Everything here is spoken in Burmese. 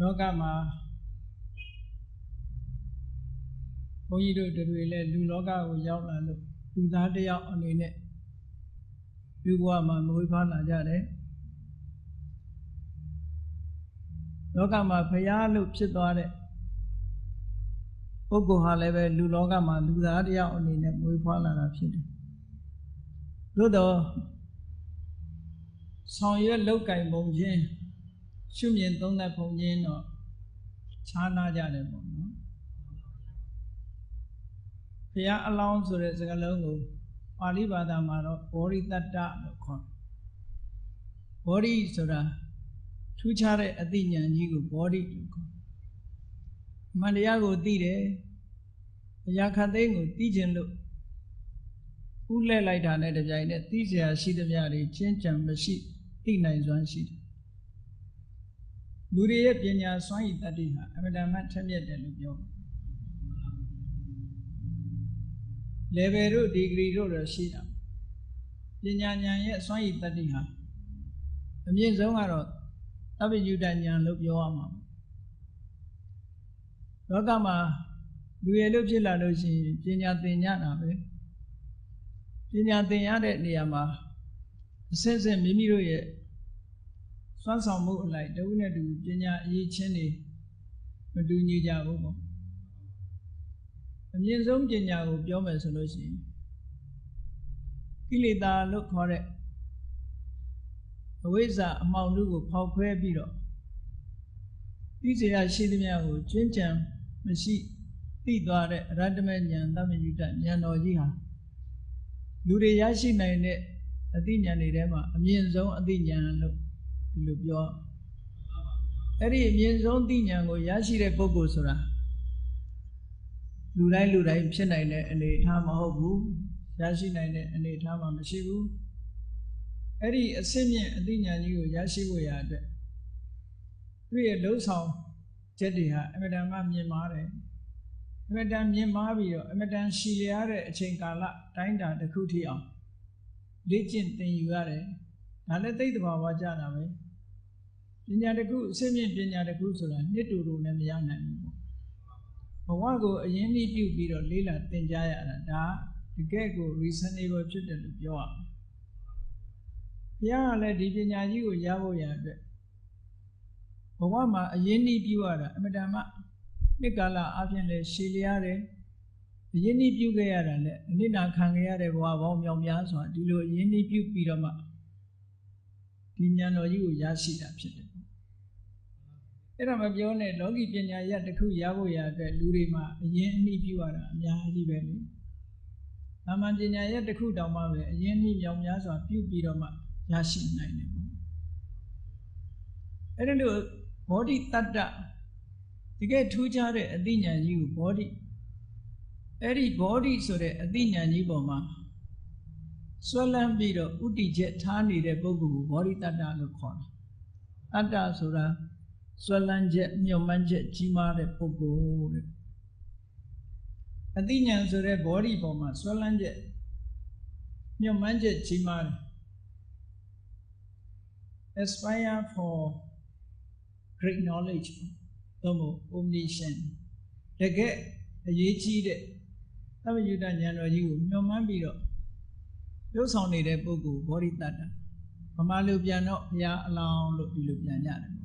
လောကမှာဘုန်းကြီးတို့တွေလည်းလူလောကကိုရောက်လာလို့လူသားတစ်ယောက်အနေနဲ့လူဘဝမှာမဝိဖားလာကြတယ်လောကမှာဖရာလို့ဖြစ်သွားတဲ့ပုဂ္ဂိုလ်ဟာလည်းပဲလူလောကမှာလူသားတစ်ယောက်အနေနဲ့မွေးဖွားလာတာဖြစ်တယ်သို့တော့ဆောင်ရွက်လောက်ကင်ပုံချင်း ရှုမြင်သုံးသပ်ပုံချင်းတော့ခြားနာကြတယ်ပေါ့နော်ဘုရားအလောင်းဆိုတဲ့စကားလုံးကိုပါဠိဘာသာမှာတော့ဘောရိတတ္တလို့ခေါ်ဘောရိဆိုတာထူးခြားတဲ့အသိဉာဏ်ကြီးကိုဘောရိလို့ခေါ်မန္တရားကိုသိတယ်အရာခတ်သိမ်းကိုသိခြင်းလို့ဥလဲလိုက်တာနဲ့တပြိုင်နက်သိเสียရှိသမျှတွေချင်းကြံမရှိသိနိုင်စွမ်းရှိတယ် လူတွေရဲ့ပညာစွမ်းရည်တတ္တိဟာအမြဲတမ်းထက်မြက်တယ်လို့ပြောတယ် level တို့ degree တို့တော့ရှိတာပညာဉာဏ်ရဲ့စွမ်းရည်တတ္တိဟာအမြင့်ဆုံးကတော့သဗ္ဗညုတဉာဏ်လို့ပြောရမှာလောကမှာလူရည်လို့ဖြစ်လာလို့ရှိရင်ပညာသင်ညတာပဲပညာသင်ရတဲ့နေရာမှာအစစ်စစ်မိမိတို့ရဲ့ စွမ်းဆောင်မှုအလိုက်တဝိနဲ့တူပညာအရေးချင်းတွေမတူညီကြဘူးပေါ့အမြင့်ဆုံးပညာကိုပြောမယ်ဆိုလို့ရှိရင်ကိလေသာလို့ခေါ်တဲ့အဝိဇ္ဇာအမှောင်တို့ကိုဖောက်ခွဲပြီးတော့သိစေရရှိသမျှကိုကျွင်းကြံမရှိသိသွားတဲ့အရတ္တမဉာဏ်သမယုတဉာဏ်တော်ကြီးဟာလူတွေရရှိနိုင်တဲ့အသိဉာဏ်တွေထဲမှာအမြင့်ဆုံးအသိဉာဏ်လို့ ဒီလိုပြောအဲ့ဒီအမြင့်ဆုံးသိဉာဏ်ကိုရရှိတဲ့ပုဂ္ဂိုလ်ဆိုတာလူတိုင်းလူတိုင်းဖြစ်နိုင်တဲ့အနေအထားမဟုတ်ဘူးရရှိနိုင်တဲ့အနေအထားမှာမရှိဘူးအဲ့ဒီအစစ်မြင့်အသိဉာဏ်ကြီးကိုရရှိဖို့ရအတွက်သူရဲ့လှုပ်ဆောင်ချက်တွေဟာအမြဲတမ်းမြင်ပါတယ်အမြဲတမ်းမြင်မာပြီးတော့အမြဲတမ်းရှည်လျားတဲ့အချိန်ကာလတိုင်းတာတစ်ခုထိအောင်လေ့ကျင့်သင်ယူရတယ် ဒါလည်းသိတဲ့ဘာဝကြတာပဲပညာတစ်ခုအစစ်မြင့်ပညာတစ်ခုဆိုတာနှစ်တူတူနဲ့မရနိုင်ဘူးပေါ့ဘဝကိုအရင်နှိပြုပြီးတော့လေးလာသင်ကြားရတာဒါတကယ်ကို reasonable ဖြစ်တယ်လို့ပြောရမယ်ဘုရားကလည်းဒီပညာကြီးကိုရဖို့ရအတွက်ဘဝမှာအရင်နှိပြုရတာအမတန်မှနှစ်ကာလအပြင်လည်းရှည်လျားတယ်အရင်နှိပြုခဲ့ရတာလည်းအနစ်နာခံခဲ့ရတဲ့ဘဝပေါင်းမြောင်များစွာဒီလိုအရင်နှိပြုပြီးတော့မှ ဒီဉာဏ်တော်ကြီးကိုရရှိတာဖြစ်တယ်အဲ့ဒါမပြောနဲ့လောကီပညာရတစ်ခုရဖို့ရအတွက်လူတွေမှာအရင်အနှိပြုရတာအများကြီးပဲလေ။သာမန်ပညာရတစ်ခုတောင်မှပဲအရင်နှိမြောင်များစွာပြုပြီးတော့မှရရှိနိုင်တယ်ပေါ့။အဲ့ဒါလို့ဘောဓိတတ္တတကယ်ထူးခြားတဲ့အသိဉာဏ်ကြီးကိုဘောဓိအဲ့ဒီဘောဓိဆိုတဲ့အသိဉာဏ်ကြီးပေါ်မှာ ဆွဲလန်းပြီးတော့ဥတီချက်ထားနေတဲ့ပုဂ္ဂိုလ်ကိုဘောဓိတတ္တလို့ခေါ်တာ။အတ္တဆိုတာဆွဲလန်းချက်မြုံမှန်းချက်ကြီးမားတဲ့ပုဂ္ဂိုလ်တဲ့အသိဉာဏ်ဆိုတဲ့ body ပေါ်မှာဆွဲလန်းချက်မြုံမှန်းချက်ကြီးမားတယ် aspire for great knowledge သို့မဟုတ် omniscient တကယ်အရေးကြီးတဲ့သဗ္ဗယုတဉာဏ်တော်ကြီးကိုမြုံမှန်းပြီးတော့ ရုပ်ဆောင်နေတဲ့ပုဂ္ဂိုလ် body တတ္တဗမာလူပြန်တော့ဘုရားအလောင်းလို့ဒီလိုပြန်ကြတယ်